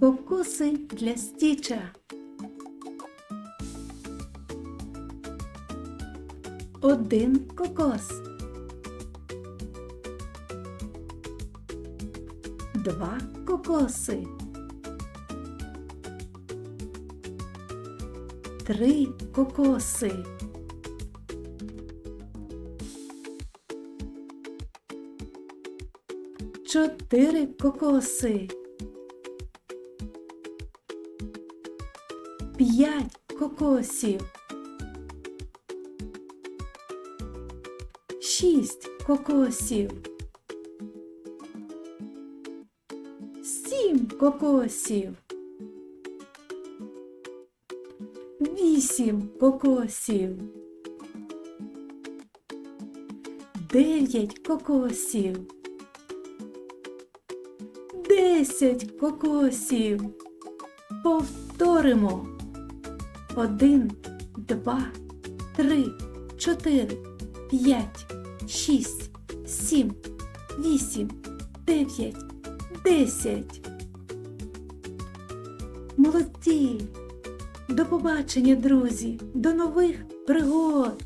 Кокоси для стіча. Один кокос. Два кокоси. Три кокоси. Чотири кокоси. П'ять кокосів. Шість кокосів. Сім кокосів. Вісім кокосів. Дев'ять кокосів. Десять кокосів. Повторимо. Один, два, три, чотири, п'ять, шість, сім, вісім, дев'ять, десять. Молодці! До побачення, друзі! До нових пригод!